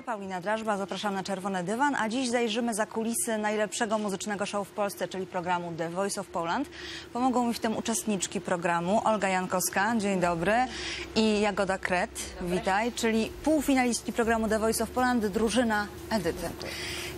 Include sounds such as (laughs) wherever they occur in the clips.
dobry, Paulina Drażba, zapraszam na Czerwony Dywan, a dziś zajrzymy za kulisy najlepszego muzycznego show w Polsce, czyli programu The Voice of Poland. Pomogą mi w tym uczestniczki programu, Olga Jankowska, dzień dobry, i Jagoda Kret, witaj, czyli półfinalistki programu The Voice of Poland, drużyna Edyty.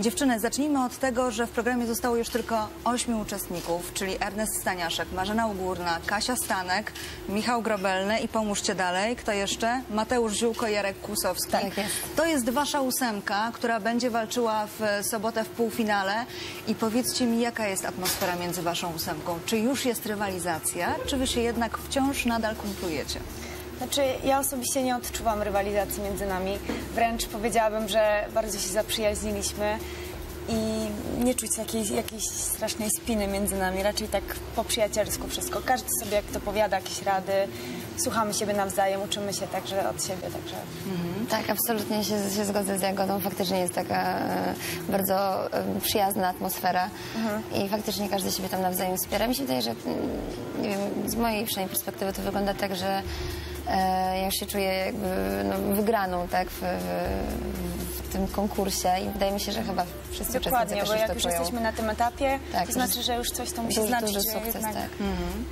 Dziewczyny, zacznijmy od tego, że w programie zostało już tylko ośmiu uczestników, czyli Ernest Staniaszek, Marzena Ugórna, Kasia Stanek, Michał Grobelny i pomóżcie dalej, kto jeszcze? Mateusz Ziółko, Jarek Kłusowski. Tak jest. To jest wasza ósemka, która będzie walczyła w sobotę w półfinale i powiedzcie mi, jaka jest atmosfera między waszą ósemką? Czy już jest rywalizacja, czy wy się jednak wciąż nadal kumplujecie? Znaczy, ja osobiście nie odczuwam rywalizacji między nami. Wręcz powiedziałabym, że bardzo się zaprzyjaźniliśmy i nie czuć takiej jakiejś strasznej spiny między nami. Raczej tak po przyjacielsku wszystko. Każdy sobie jak to powiada, jakieś rady. Słuchamy siebie nawzajem, uczymy się także od siebie, także... Tak, absolutnie się, się zgodzę z Jagodą. Faktycznie jest taka e, bardzo e, przyjazna atmosfera i faktycznie każdy siebie tam nawzajem wspiera. Mi się wydaje, że mm, nie wiem, z mojej przynajmniej perspektywy to wygląda tak, że e, ja się czuję jakby no, wygraną tak, w, w, w tym konkursie i wydaje mi się, że chyba wszyscy Dokładnie, uczestnicy też bo już jak to już czują. jesteśmy na tym etapie, Tak, to znaczy, że już coś to musi duży, znaczyć, duży że sukces, jednak... tak.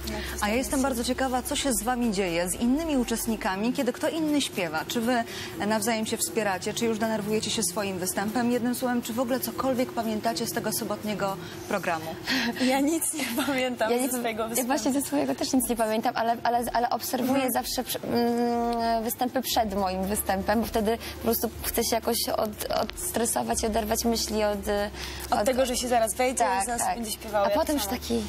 jednak coś A tam ja jest. jestem bardzo ciekawa, co się z wami dzieje, z innymi uczestnikami, kiedy kto inny śpiewa. Czy wy nawzajem się wspieracie, czy już denerwujecie się swoim występem? Jednym słowem, czy w ogóle cokolwiek pamiętacie z tego sobotniego programu? (laughs) Ja nic nie pamiętam Ja, ze nie, swojego ja występu. właśnie ze swojego też nic nie pamiętam, ale, ale, ale obserwuję zawsze przy- mm, występy przed moim występem, bo wtedy po prostu chcę się jakoś od, odstresować i oderwać myśli od... Od tego, że się zaraz wejdzie i zaraz będzie śpiewało A potem już taki...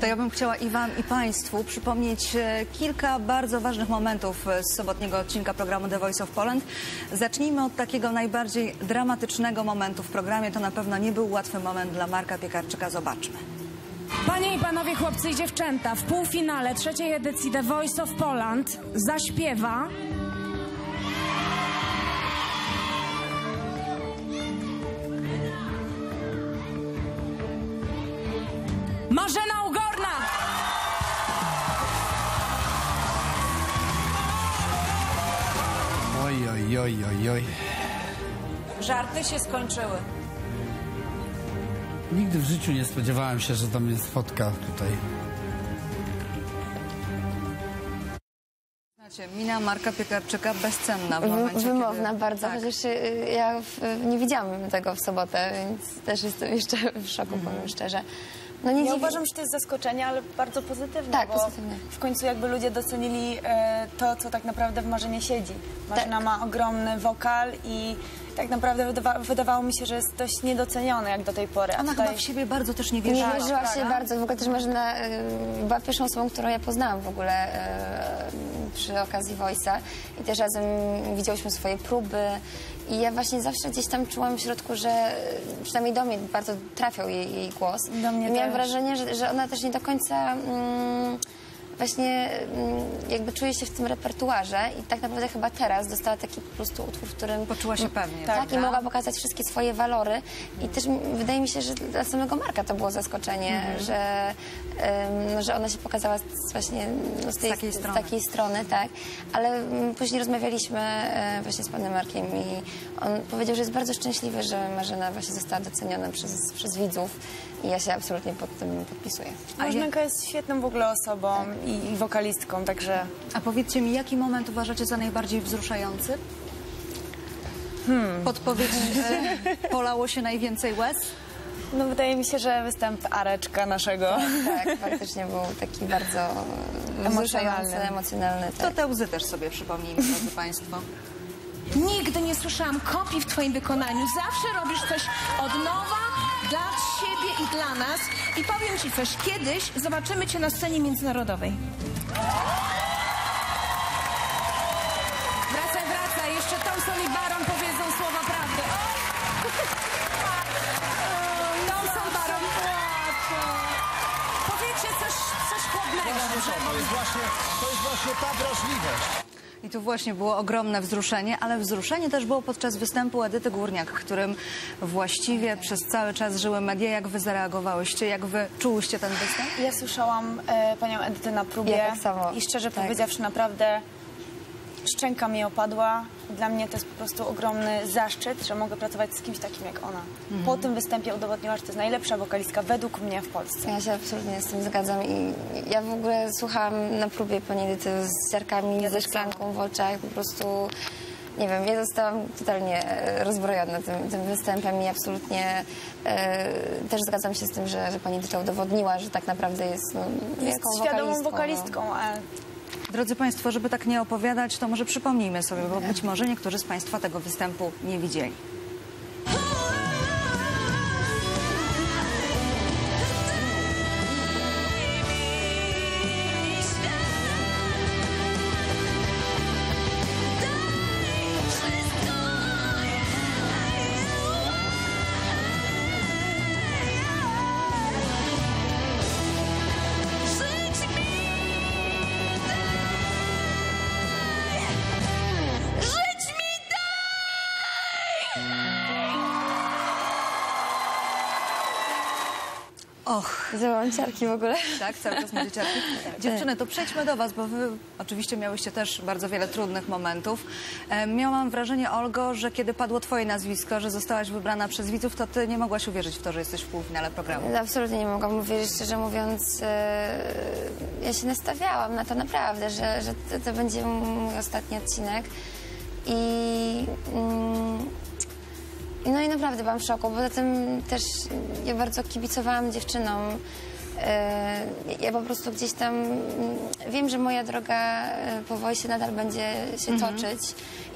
To ja bym chciała i Wam, i Państwu przypomnieć e, kilka bardzo ważnych momentów e, z sobotniego odcinka programu The Voice of Poland. Zacznijmy od takiego najbardziej dramatycznego momentu w programie. To na pewno nie był łatwy moment dla Marka Piekarczyka. Zobaczmy. Panie i panowie, chłopcy i dziewczęta, w półfinale trzeciej edycji The Voice of Poland zaśpiewa Oj, oj, oj. Żarty się skończyły. Nigdy w życiu nie spodziewałem się, że to mnie spotka tutaj. Znacie, mina Marka Piekarczyka bezcenna w momencie, Wy- Wymowna kiedy... bardzo, Tak. chociaż y, ja w, nie widziałam tego w sobotę, więc też jestem jeszcze w szoku, powiem szczerze. No nie Ja uważam, że to jest zaskoczenie, ale bardzo pozytywne, Tak, bo pozytywne. w końcu jakby ludzie docenili e, to, co tak naprawdę w Marzenie siedzi. Marzena Tak. ma ogromny wokal i tak naprawdę wydawa wydawało mi się, że jest dość niedoceniony jak do tej pory. A Ona tutaj... chyba w siebie bardzo też nie Nie wierzyła. wierzyła się prawda? bardzo. W ogóle też Marzena y, była pierwszą osobą, którą ja poznałam w ogóle y, przy okazji Voice'a. I też razem widziałyśmy swoje próby. I ja właśnie zawsze gdzieś tam czułam w środku, że y, przynajmniej do mnie bardzo trafiał jej, jej głos. Do mnie I miałam też. wrażenie, że, że ona też nie do końca... Mm, Właśnie mm, jakby czuje się w tym repertuarze i tak naprawdę chyba teraz dostała taki po prostu utwór, w którym Poczuła się pewnie, tak, prawda? i mogła pokazać wszystkie swoje walory. I też wydaje mi się, że dla samego Marka to było zaskoczenie, Mhm. że, no, że ona się pokazała z, właśnie no, z, tej, takiej z strony. takiej strony, tak. Ale mm, później rozmawialiśmy e, właśnie z panem Markiem i on powiedział, że jest bardzo szczęśliwy, że Marzena właśnie została doceniona przez, przez widzów i ja się absolutnie pod tym podpisuję. A Marzenka jest świetną w ogóle osobą i, i wokalistką, także A powiedzcie mi, jaki moment uważacie za najbardziej wzruszający? Hmm. Podpowiedź, (laughs) polało się najwięcej łez? No, wydaje mi się, że występ Areczka naszego. Tak, faktycznie był taki bardzo Emocjonalny. emocjonalny. To Tak. te łzy też sobie przypomnijmy, drodzy Państwo. Nigdy nie słyszałam kopii w twoim wykonaniu. Zawsze robisz coś od nowa dla siebie i dla nas. I powiem ci coś, kiedyś zobaczymy cię na scenie międzynarodowej. Wracaj, wracaj. Jeszcze Thompson i Baron powiedzą słowa prawdy. O, (laughs) Baron płaczą. Powiedzcie coś, coś chłodnego, dobrze? To jest właśnie, to jest właśnie ta wrażliwość. I tu właśnie było ogromne wzruszenie, ale wzruszenie też było podczas występu Edyty Górniak, którym właściwie przez cały czas żyły media. Jak wy zareagowałyście? Jak wy czułyście ten występ? Ja słyszałam e, panią Edytę na próbie Ja tak samo. i szczerze Tak. powiedziawszy naprawdę szczęka mi opadła. Dla mnie to jest po prostu ogromny zaszczyt, że mogę pracować z kimś takim jak ona. Po tym występie udowodniła, że to jest najlepsza wokalistka według mnie w Polsce. Ja się absolutnie z tym zgadzam i ja w ogóle słuchałam na próbie pani Edyty z ziarkami, ze szklanką w oczach, po prostu nie wiem, ja zostałam totalnie e, rozbrojona tym, tym występem i absolutnie e, też zgadzam się z tym, że, że pani Edyta udowodniła, że tak naprawdę jest no, Jest świadomą wokalistką, no. wokalistką, a Drodzy Państwo, żeby tak nie opowiadać, to może przypomnijmy sobie, bo być może niektórzy z Państwa tego występu nie widzieli. Och, Załam ciarki w ogóle. tak, cały czas macie ciarki. (laughs) Dziewczyny, to przejdźmy do Was, bo Wy oczywiście miałyście też bardzo wiele trudnych momentów. E, miałam wrażenie, Olgo, że kiedy padło Twoje nazwisko, że zostałaś wybrana przez widzów, to Ty nie mogłaś uwierzyć w to, że jesteś w półfinale programu. Absolutnie nie mogłam uwierzyć, szczerze mówiąc. e, Ja się nastawiałam na to naprawdę, że, że to, to będzie mój ostatni odcinek. I. Mm, no i naprawdę byłam w szoku. Poza tym też ja bardzo kibicowałam dziewczynom. E, Ja po prostu gdzieś tam mm, wiem, że moja droga e, po wojsie nadal będzie się toczyć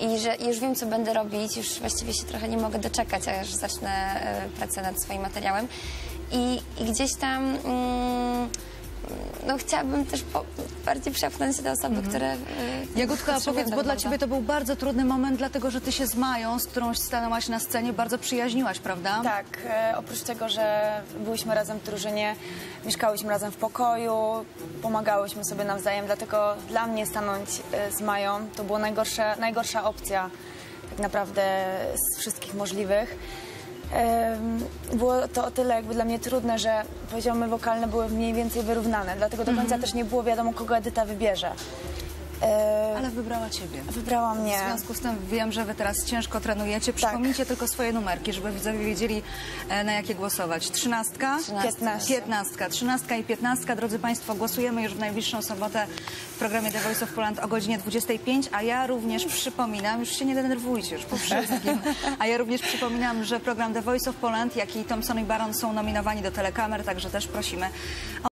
i że już wiem, co będę robić. Już właściwie się trochę nie mogę doczekać, aż zacznę e, pracę nad swoim materiałem. I, i gdzieś tam mm, no, chciałabym też po, bardziej przepchnąć te osoby, które. e, Jagódka, powiedz, bo dla. Ciebie to był bardzo trudny moment, dlatego że Ty się z Mają, z którą stanęłaś na scenie, bardzo przyjaźniłaś, prawda? Tak, e, oprócz tego, że byliśmy razem w drużynie, mieszkałyśmy razem w pokoju, pomagałyśmy sobie nawzajem, dlatego dla mnie stanąć e, z Mają to była najgorsza, najgorsza opcja tak naprawdę z wszystkich możliwych. Było to o tyle jakby dla mnie trudne, że poziomy wokalne były mniej więcej wyrównane, dlatego do końca też nie było wiadomo, kogo Edyta wybierze. E, Ale wybrała Ciebie. Wybrała mnie. W związku z tym wiem, że wy teraz ciężko trenujecie. Przypomnijcie tylko swoje numerki, żeby widzowie wiedzieli, e, na jakie głosować. Trzynastka? Piętnastka. Piętnastka. Trzynastka i piętnastka. Drodzy Państwo, głosujemy już w najbliższą sobotę w programie The Voice of Poland o godzinie 25, a ja również przypominam, już się nie denerwujcie, już po wszystkim, (laughs) a ja również przypominam, że program The Voice of Poland, jak i Thompson i Baron są nominowani do telekamer, także też prosimy